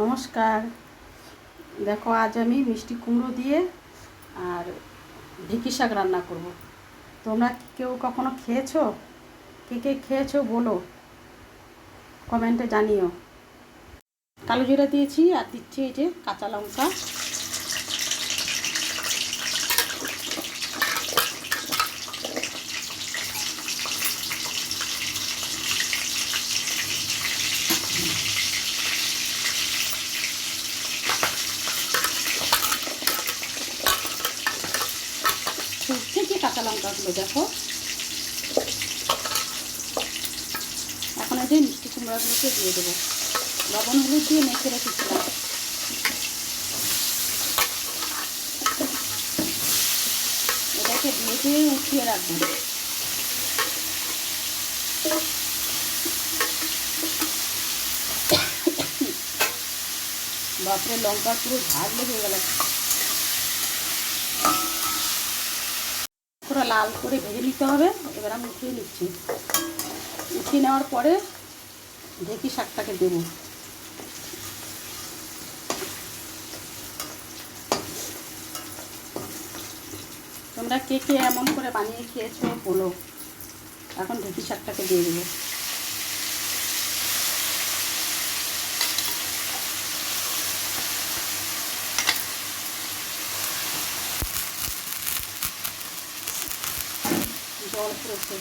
নমস্কার। দেখো, আজ আমি মিষ্টি কুমড়ো দিয়ে আর ঢেঁকি শাক রান্না করব। তোমরা কেউ কখনো খেয়েছো? কে কে খেয়েছো বলো? কমেন্টে জানিও। কালো জিরা দিয়েছি আর দিচ্ছি এই যে কাঁচা লঙ্কা ফুটছে কি কাঁচা লঙ্কাগুলো, দেখো। এখন এই যে মিষ্টি কুমড়াগুলোকে দিয়ে দেবো। লবণ, হলুদ দিয়ে মেখে রেখেছিলাম। এটাকে ভেজে উঠিয়ে রাখব। বাপরে, লঙ্কা পুরো ঝাল লেগে গেল। পুরো লাল করে ভেজে নিতে হবে। এবার আমি উঠিয়ে নিচ্ছি। উঠিয়ে নেওয়ার পরে ঢেকি শাকটাকে দেবো। তোমরা কে কে এমন করে বানিয়ে খেয়েছো বলো। এখন ঢেকি শাকটাকে দিয়ে দেবো। জল পড়েছে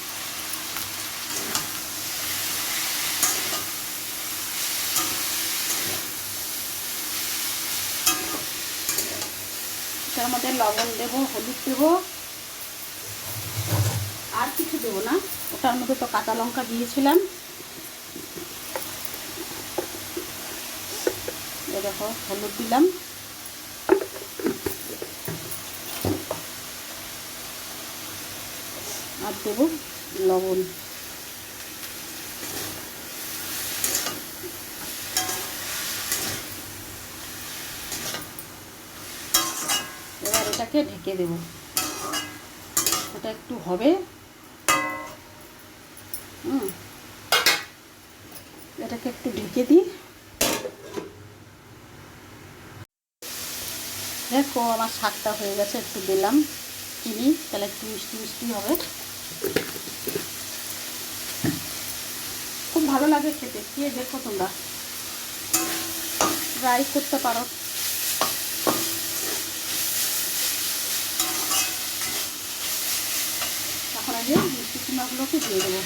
তার মধ্যে লবণ দেবো, হলুদ দেবো। আর কিছু দেবো না। ওটার মধ্যে তো কাঁচা লঙ্কা দিয়েছিলাম। দেখো, হলুদ দিলাম। আর দেবো লবণ। এবার এটাকে ঢেকে দেব। এটা একটু হবে। এটাকে একটু ঢেকে দিই। দেখো, আমার শাকটা হয়ে গেছে, একটু দিলাম। চিনি, তাহলে একটু মিষ্টি মিষ্টি হবে। খুব ভালো লাগে খেতে। খেয়ে দেখো তোমরা। ট্রাই করতে পারো। এখন আগে মিষ্টি কুমড়াগুলোকে দিয়ে দেবো।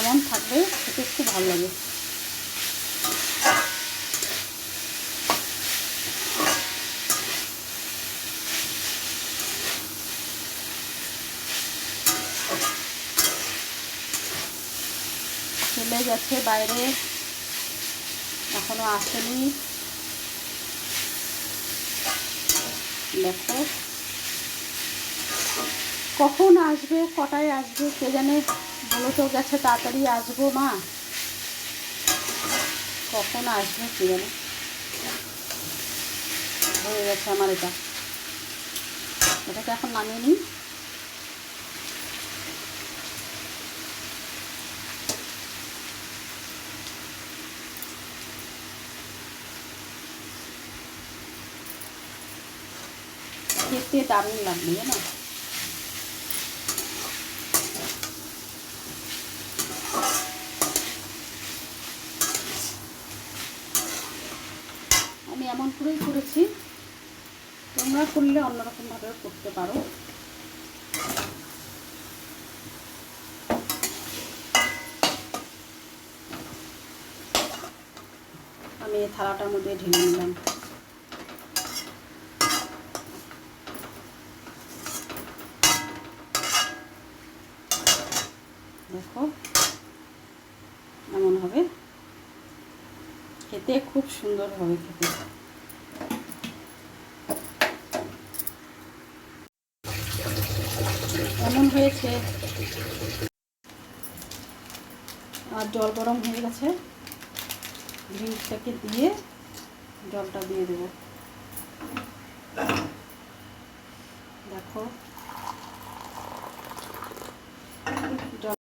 এমন থাকবে খেতে খুব ভালো লাগে। চলে গেছে বাইরে। এখনও আসেনি। দেখো। কখন আসবে, কটায় আসবে, কে জানে? বলো তো, গেছে, তাড়াতাড়ি আসব মা। কখন আসবে, কে জানে? হয়ে গেছে আমার এটা। এটাকে এখন নামিয়ে নিই। খেতে দারুণ লাগবে জানো আমি এমন করেই করেছি। তোমরা করলে অন্যরকমভাবেও করতে পারো। আমি থালাটার মধ্যে ঢেলে নিলাম দেখো এমন হবে? খেতে খুব সুন্দর হবে খেতে। এমন হয়েছে? আর জল গরম হয়ে গেছে। ড্রিঙ্কসটাকে দিয়ে জলটা দিয়ে দেবো। দেখো।